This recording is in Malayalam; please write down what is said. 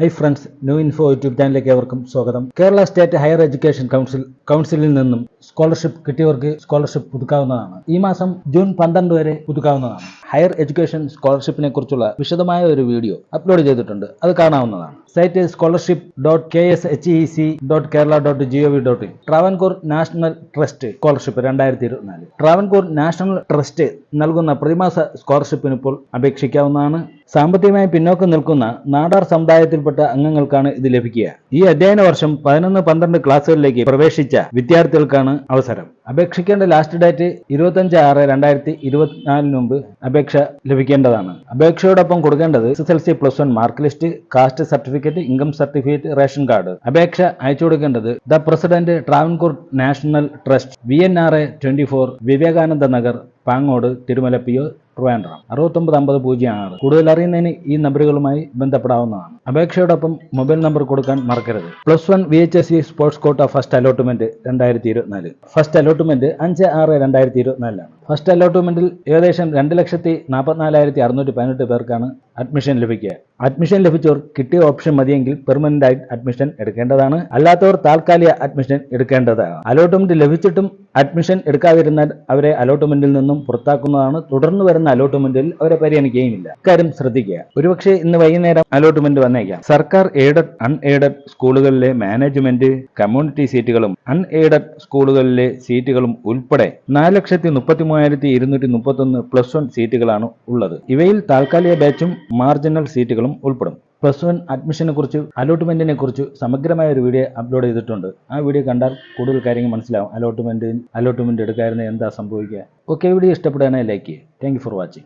Hi friends new info YouTube ചാനലിലേക്ക് ഏവർക്കും സ്വാഗതം. Kerala state higher education council കൗൺസിലിൽ നിന്നും സ്കോളർഷിപ്പ് കിട്ടിയവർക്ക് സ്കോളർഷിപ്പ് പുതുക്കാവുന്നതാണ്. ഈ മാസം ജൂൺ പന്ത്രണ്ട് വരെ പുതുക്കാവുന്നതാണ്. ഹയർ എഡ്യൂക്കേഷൻ സ്കോളർഷിപ്പിനെ കുറിച്ചുള്ള വിശദമായ ഒരു വീഡിയോ അപ്ലോഡ് ചെയ്തിട്ടുണ്ട്. അത് കാണാവുന്നതാണ്. Site scholarship dot K S H E C dot Kerala dot G O V dot in. Travancore national trust scholarship രണ്ടായിരത്തി ഇരുപത്തിനാല്. ട്രാവൻകൂർ നാഷണൽ ട്രസ്റ്റ് നൽകുന്ന പ്രതിമാസ സ്കോളർഷിപ്പിന് ഇപ്പോൾ അപേക്ഷിക്കാവുന്നതാണ്. സാമ്പത്തികമായി പിന്നോക്കം നിൽക്കുന്ന നാടാർ സമുദായത്തിൽപ്പെട്ട അംഗങ്ങൾക്കാണ് ഇത് ലഭിക്കുക. ഈ അധ്യയന വർഷം പതിനൊന്ന് പന്ത്രണ്ട് ക്ലാസ്സുകളിലേക്ക് പ്രവേശിച്ച വിദ്യാർത്ഥികൾക്കാണ് അവസരം. അപേക്ഷിക്കേണ്ട ലാസ്റ്റ് ഡേറ്റ് ഇരുപത്തഞ്ച് ആറ് രണ്ടായിരത്തി ഇരുപത്തിനാലിന് മുമ്പ് അപേക്ഷ ലഭിക്കേണ്ടതാണ്. അപേക്ഷയോടൊപ്പം കൊടുക്കേണ്ടത് S S L C plus one mark list caste certificate income certificate ration card അപേക്ഷ അയച്ചു കൊടുക്കേണ്ടത് the president Travancore national trust V N R A twenty four Vivekananda Nagar Pangode Thirumala P O Trivandrum. അറുപത്തൊമ്പത് അമ്പത് പൂജ്യം ആറ് കൂടുതൽ അറിയുന്നതിന് ഈ നമ്പറുകളുമായി ബന്ധപ്പെടാവുന്നതാണ്. അപേക്ഷയോടൊപ്പം മൊബൈൽ നമ്പർ കൊടുക്കാൻ മറക്കരുത്. Plus one V H S C sports quota first allotment രണ്ടായിരത്തി ഇരുപത്തിനാല് ഫസ്റ്റ് അലോട്ട്മെന്റ് അഞ്ച് ആറ് രണ്ടായിരത്തി ഇരുപത്തിനാലിലാണ് ഫസ്റ്റ് അലോട്ട്മെന്റിൽ ഏകദേശം രണ്ട് ലക്ഷത്തി നാൽപ്പത്തിനാലായിരത്തി അറുന്നൂറ്റി പതിനെട്ട് പേർക്കാണ് അഡ്മിഷൻ ലഭിക്കുക. അഡ്മിഷൻ ലഭിച്ചവർ കിട്ടിയ ഓപ്ഷൻ മതിയെങ്കിൽ പെർമനന്റ് ആയിട്ട് അഡ്മിഷൻ എടുക്കേണ്ടതാണ്. അല്ലാത്തവർ താൽക്കാലിക അഡ്മിഷൻ എടുക്കേണ്ടതാണ് അലോട്ട്മെന്റ് ലഭിച്ചിട്ടും അഡ്മിഷൻ എടുക്കാതിരുന്നാൽ അവരെ അലോട്ട്മെന്റിൽ നിന്നും പുറത്താക്കുന്നതാണ്. തുടർന്ന് വരുന്ന അലോട്ട്മെന്റിൽ അവരെ പരിഗണിക്കുകയുമില്ല. ഇക്കാര്യം ശ്രദ്ധിക്കുക. ഒരുപക്ഷെ ഇന്ന് വൈകുന്നേരം അലോട്ട്മെന്റ് വന്നേക്കാം. സർക്കാർ എയ്ഡഡ് അൺ എയ്ഡഡ് സ്കൂളുകളിലെ മാനേജ്മെന്റ് കമ്മ്യൂണിറ്റി സീറ്റുകളും അൺ എയ്ഡഡ് സ്കൂളുകളിലെ സീറ്റുകളും ഉൾപ്പെടെ നാല് ലക്ഷത്തി മുപ്പത്തി മൂവായിരത്തി ഇരുന്നൂറ്റി മുപ്പത്തി ഒന്ന് പ്ലസ് വൺ സീറ്റുകളാണ് ഉള്ളത്. ഇവയിൽ താൽക്കാലിക ബാച്ചും മാർജിനൽ സീറ്റുകളും ഉൾപ്പെടും. പ്ലസ് വൺ അഡ്മിഷനെ കുറിച്ച് അലോട്ട്മെന്റിനെ കുറിച്ച് സമഗ്രമായ ഒരു വീഡിയോ അപ്ലോഡ് ചെയ്തിട്ടുണ്ട്. ആ വീഡിയോ കണ്ടാൽ കൂടുതൽ കാര്യങ്ങൾ മനസ്സിലാവും. അലോട്ട്മെന്റ് അലോട്ട്മെന്റ് എടുക്കാതിരുന്ന എന്താ സംഭവിക്കുക? ഓക്കെ വീഡിയോ ഇഷ്ടപ്പെടുകയാണെങ്കിൽ ലൈക്ക് ചെയ്യുക. Thank for watching